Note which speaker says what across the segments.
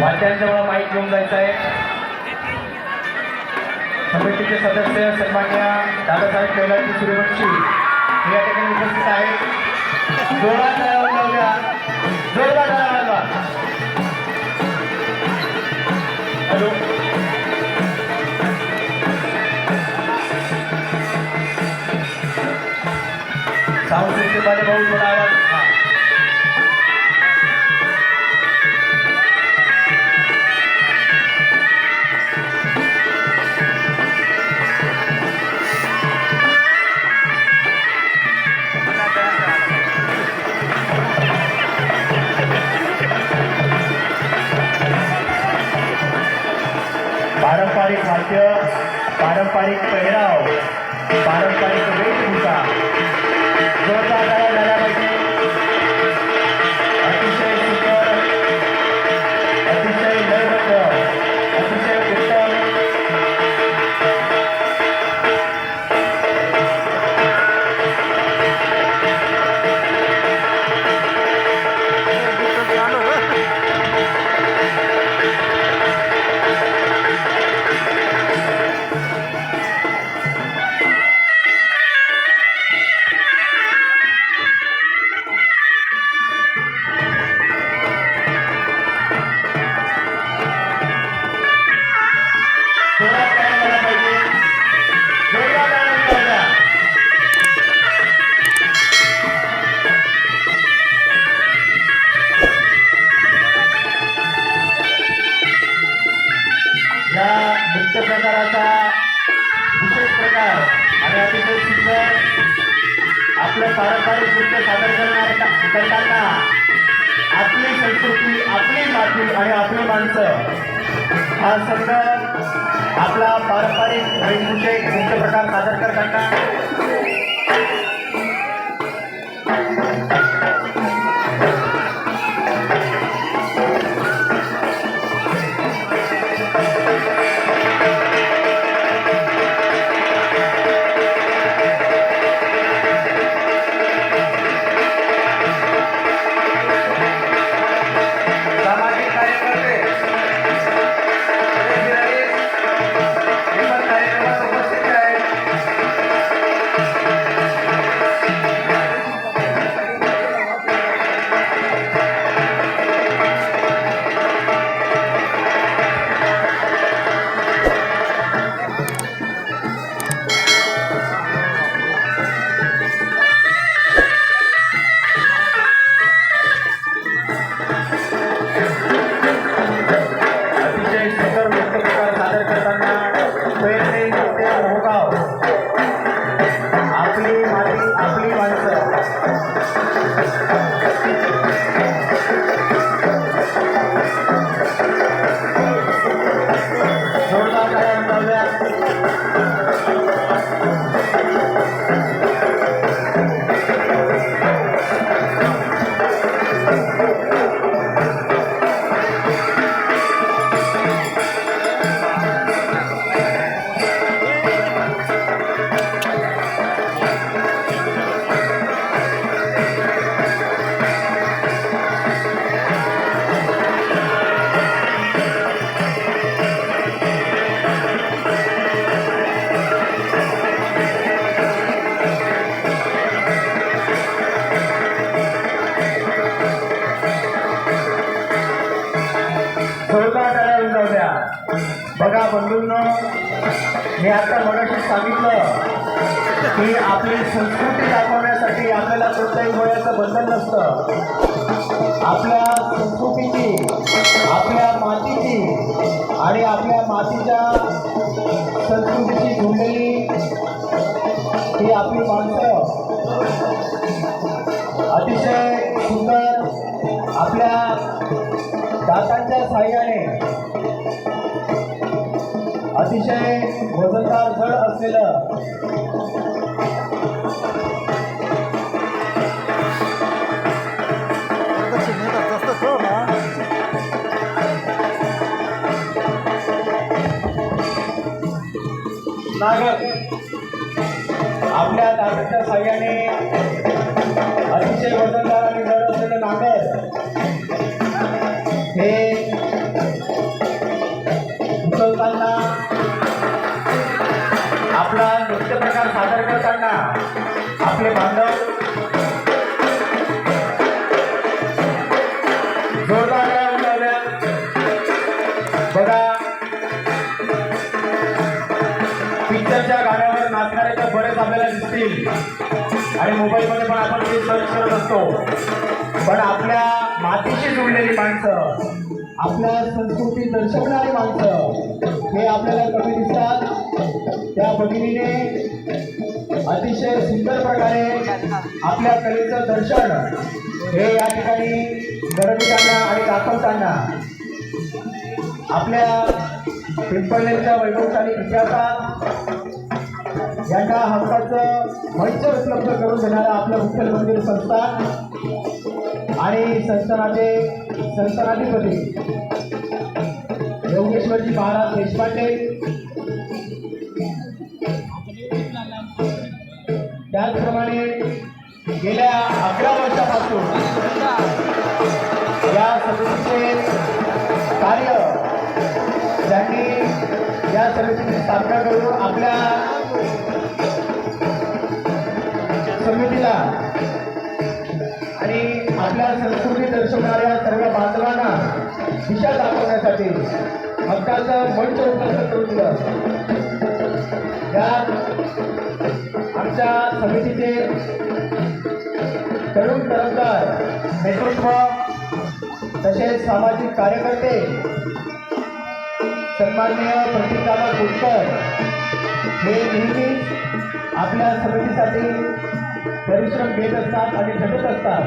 Speaker 1: वाद्यांजवळ mic घेऊन जायचं आहे समितीचे सदस्य सन्मान्य दादासाहेब कैलासी सूर्यवंशी या ठिकाणी उपस्थित आहेत. जोरात टाळ्या वाजवा जोरदार हॅलो. साऊंड सिस्टम वाले भाऊ थोडा आवाज. हा. पारंपरिक पेहराव पारंपरिक वेशभूषा जोरदार झाला पाहिजे नृत्य प्रकाराचा विशेष प्रकार आणि अतिशय सुंदर आपलं पारंपरिक नृत्य सादर करणार करताना आपली संस्कृती आपली माती आणि आपली माणसं हा संघ आपला पारंपरिक वेशभूषेत नृत्य प्रकार सादर करताना सादर करताना पेरणे नृत्य बंधूंनो मी आता मराठी सांगितलं की आपली संस्कृती दाखवण्यासाठी आपल्याला कोणत्याही वयाचं बंधन नसतं. आपल्या संस्कृतीची आपल्या मातीची आणि आपल्या मातीच्या संस्कृतीची जुळलेली ही आपली माणसं अतिशय सुंदर आपल्या दातांच्या साह्याने अतिशय वजनदार जड असलेलं नागर. आपल्या दातांच्या साह्याने अतिशय वजनदार आणि जड असलेलं नागर. हे आपले बांधव जोरदार बघा. पिक्चरच्या गाण्यावर नाचणारे तर बरेच आपल्याला दिसतील. आणि मोबाईलमध्ये पण आपण ते सर्च करत असतो. पण आपल्या मातीशी जुळलेली माणसं आपल्या संस्कृती दर्शवणारी माणसं हे आपल्याला कमी दिसतात. त्या भगिनीने अतिशय सुंदर प्रकारे आपल्या कलेचं दर्शन हे या ठिकाणी घडविताना आणि दाखवताना आपल्या पिंपळनेरच्या वैभवशाली इतिहासात यांना हक्काचं मंच उपलब्ध करून देणारा आपलं मुख्य मंदिर संस्थान आणि संस्थानाचे संस्थानाधिपती योगेश्वरजी महाराज देशपांडे त्याचप्रमाणे गेल्या अकरा वर्षापासून या समितीचे कार्य ज्यांनी या समितीची स्थापना करून आपल्या समितीला आणि आपल्या संस्कृती दर्शवणाऱ्या सर्व बांधवांना दिशा दाखवण्यासाठी हक्काचं मंच उपलब्ध करून दिलं. यात समितीचे तरुण तरफदार नेतृत्व तसेच सामाजिक कार्यकर्ते सन्माननीय प्रतिकाला कोटकर हे नेहमी आपल्या समितीसाठी परिश्रम घेत असतात आणि झटत असतात.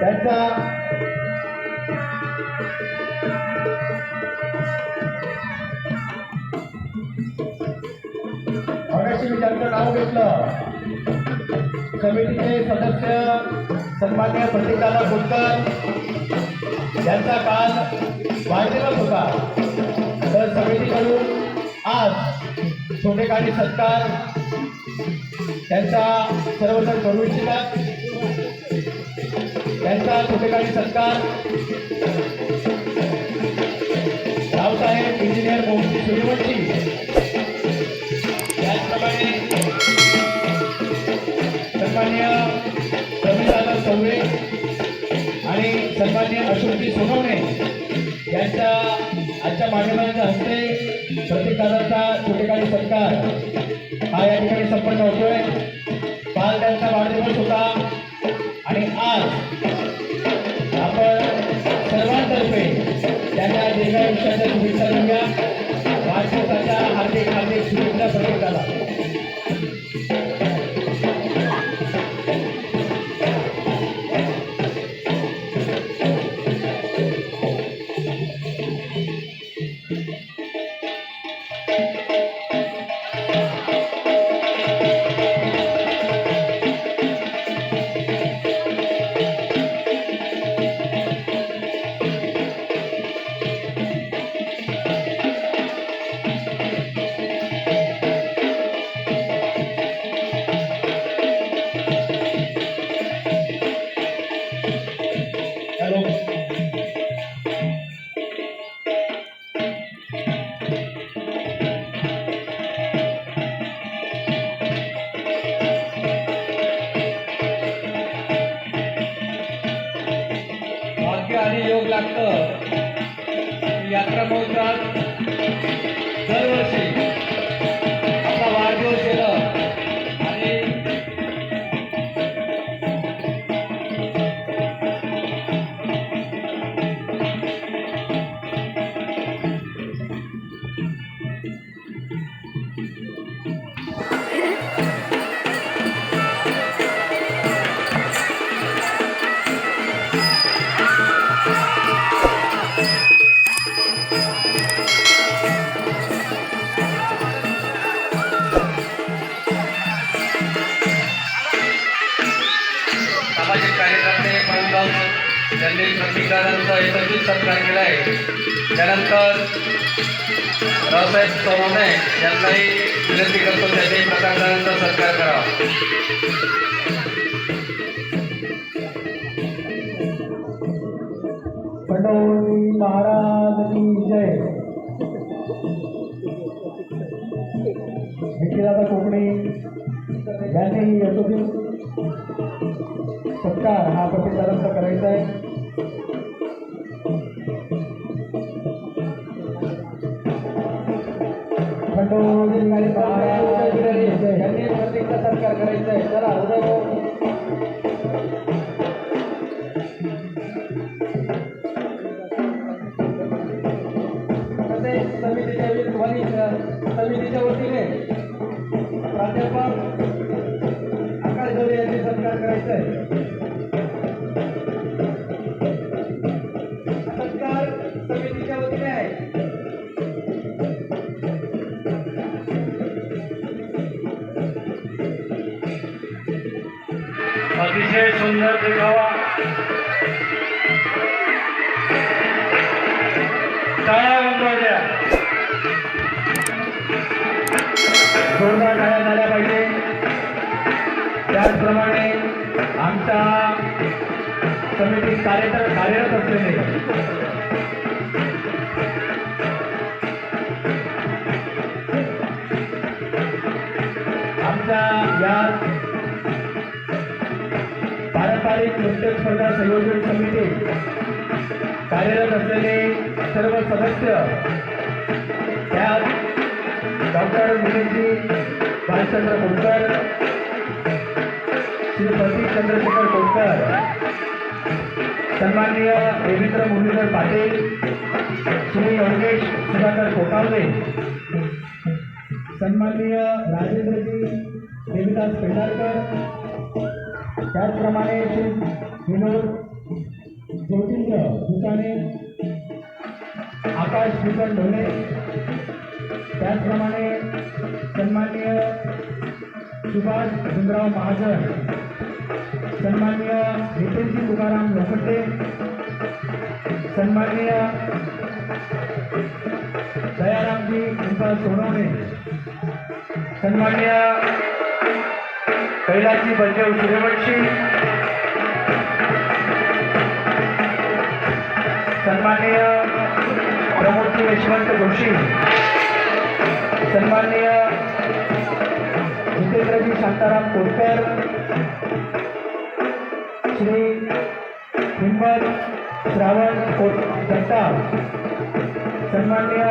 Speaker 1: त्यांचा लक्ष्मी मी नाव घेतलं. समितीचे सदस्य सन्मान्य प्रतिकाला बोलकर यांचा काल वाढदिवस होता. तर समितीकडून आज छोटेखानी सत्कार त्यांचा सर्वजण करू इच्छितात. त्यांचा छोटेखानी सत्कार रावसाहेब इंजिनियर मोहन सूर्यवंशी सन्मान्य रविदादा चौरे आणि सन्मान्य अशोकजी सोनवणे यांच्या आजच्या मान्यवरांच्या हस्ते प्रतिकाराचा छोटेखानी सत्कार. हा या ठिकाणी संपन्न होतोय. काल त्यांचा वाढदिवस होता. आणि आज आपण सर्वांतर्फे त्यांच्या दीर्घायुष्याच्या शुभेच्छा
Speaker 2: त्यांनी प्रतिकारांचा एकत्रित सत्कार केला रावसाहेब सोनवणे यांनाही विनंती करतो त्यांनी प्रतिकारांचा सत्कार करावा.
Speaker 1: खंडोबाई महाराज की जय. विकीदादा कोकणे. यांनीही यशस्वी सत्कार हा प्रतिकारांचा करायचा आहे. खंडोबाजी महाराज यांनी प्रतीकचा सत्कार करायचा आहे. चला उदय भाऊ. तसेच समितीच्या वतीने समितीच्या वतीने प्राध्यापक
Speaker 2: अतिशय देखावा टाळ्या वाजवायच्या
Speaker 1: जोरदार टाळ्या झाल्या पाहिजे. त्याचप्रमाणे आमच्या समिती कार्यरत कार्यरत असलेले. आमच्या या व्यावसायिक नृत्य स्पर्धा संयोजन समितीत कार्यरत असलेले सर्व सदस्य त्यात डॉक्टर विनयजी भालचंद्र कोणकर श्री प्रतीक चंद्रशेखर कोणकर सन्माननीय देवेंद्र मुरलीधर पाटील श्री योगेश सुधाकर कोटावले सन्माननीय राजेंद्रजी देवीदास पेंढारकर त्याचप्रमाणे विनोद ज्योतिंद्र दुकाने आकाश भूषण ढोले त्याचप्रमाणे सन्माननीय सुभाष भीमराव महाजन सन्माननीय नितीनजी तुकाराम लोखंडे सन्माननीय दयारामजी कृपा सोनवणे सन्माननीय कैलासजी बलदेव सूर्यवंशी सन्माननीय प्रमोदजी यशवंत जोशी. सन्माननीय जितेंद्रजी शांताराम कोटकर श्री हिंमत श्रावण कोट जगताप सन्माननीय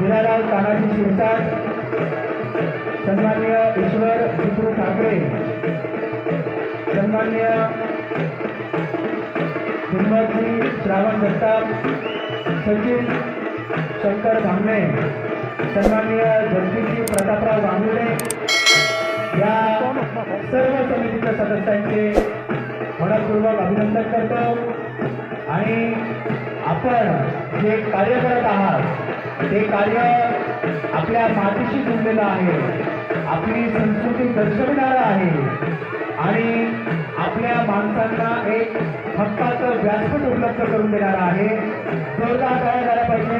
Speaker 1: हिरालाल तानाजी शिरसाट. सन्मान्य ईश्वर विष्णू ठाकरे सन्मान्य हिम्मतजी श्रावण जगताप सचिन शंकर भांगणे सन्मान्य जगदीशजी प्रतापराव गांगुले या सर्व समितीच्या सदस्यांचे मनपूर्वक अभिनंदन करतो आणि आपण जे कार्य करत आहात ते कार्य आपल्या मातीशी जुडलेलं आहे. आपली संस्कृती दर्शविणारं आहे. आणि आपल्या माणसांना एक हक्काचं व्यासपीठ उपलब्ध करून देणार आहे. जोरदार काय झाला पाहिजे.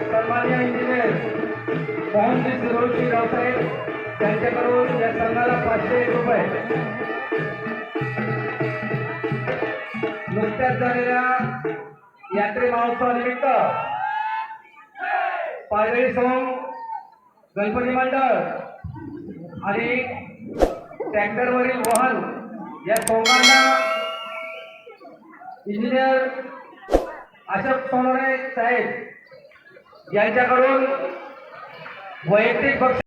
Speaker 2: सन्मान्य इंजिनियर मोहनजी सुरोजी रावसाहेब त्यांच्याकडून या संघाला पाचशे रुपये. नुकत्याच झालेल्या यात्रे महोत्सवानिमित्त पायरी सोंग गणपती मंडळ आणि ट्रॅक्टरवरील वाहन या सोंगांना इंजिनियर अशोक सोनवणे साहेब यांच्याकडून वैयक्तिक पक्ष